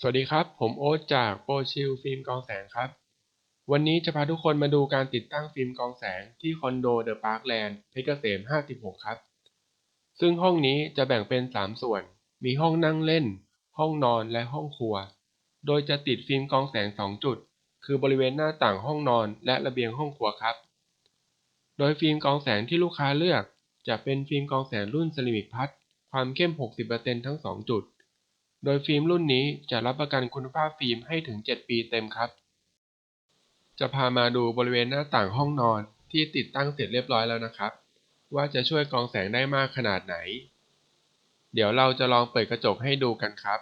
สวัสดีครับ ผมโอ๊ตจากโปรชิลฟิล์มกองแสงครับ วันนี้จะพาทุกคนมาดูการติดตั้งฟิล์มกองแสงที่คอนโดเดอะพาร์คแลนด์เพชรเกษม 56 ครับ ซึ่งห้องนี้จะแบ่งเป็น 3 ส่วน มีห้องนั่งเล่น ห้องนอนและห้องครัว โดยจะติดฟิล์มกองแสง 2 จุด คือบริเวณหน้าต่างห้องนอนและระเบียงห้องครัวครับ โดยฟิล์มกองแสงที่ลูกค้าเลือก จะเป็นฟิล์มกองแสงรุ่นเซรามิกพัดความเข้ม 60%ทั้ง 2 จุด โดยฟิล์มรุ่นนี้จะรับประกันคุณภาพฟิล์มให้ถึง 7 ปีเต็มครับ จะพามาดูบริเวณหน้าต่างห้องนอนที่ติดตั้งเสร็จเรียบร้อยแล้วนะครับ ว่าจะช่วยกรองแสงได้มากขนาดไหน เดี๋ยวเราจะลองเปิดกระจกให้ดูกันครับ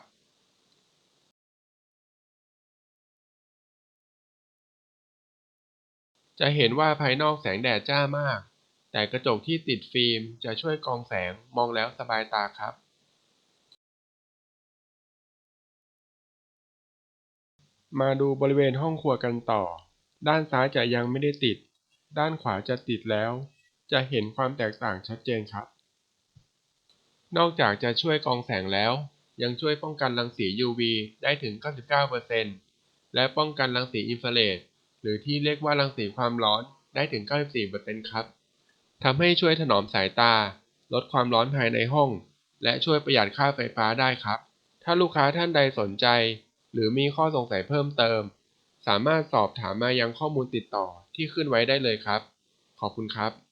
จะเห็นว่าภายนอกแสงแดดจ้ามาก แต่กระจกที่ติดฟิล์มจะช่วยกรองแสงมองแล้วสบายตาครับ มาดูบริเวณห้องครัวกันต่อ ด้านซ้ายจะยังไม่ได้ติด ด้านขวาจะติดแล้ว จะเห็นความแตกต่างชัดเจนครับ นอกจากจะช่วยกองแสงแล้ว ยังช่วยป้องกันรังสี UV ได้ถึง 99%และป้องกันรังสีอินฟราเรดหรือที่เรียกว่ารังสีความร้อนได้ถึง 94%ครับทำให้ช่วยถนอมสายตา ลดความร้อนภายในห้อง และช่วยประหยัดค่าไฟฟ้าได้ครับ ถ้าลูกค้าท่านใดสนใจ หรือมีข้อสงสัยเพิ่มเติม สามารถสอบถามมายังข้อมูลติดต่อที่ขึ้นไว้ได้เลยครับ ขอบคุณครับ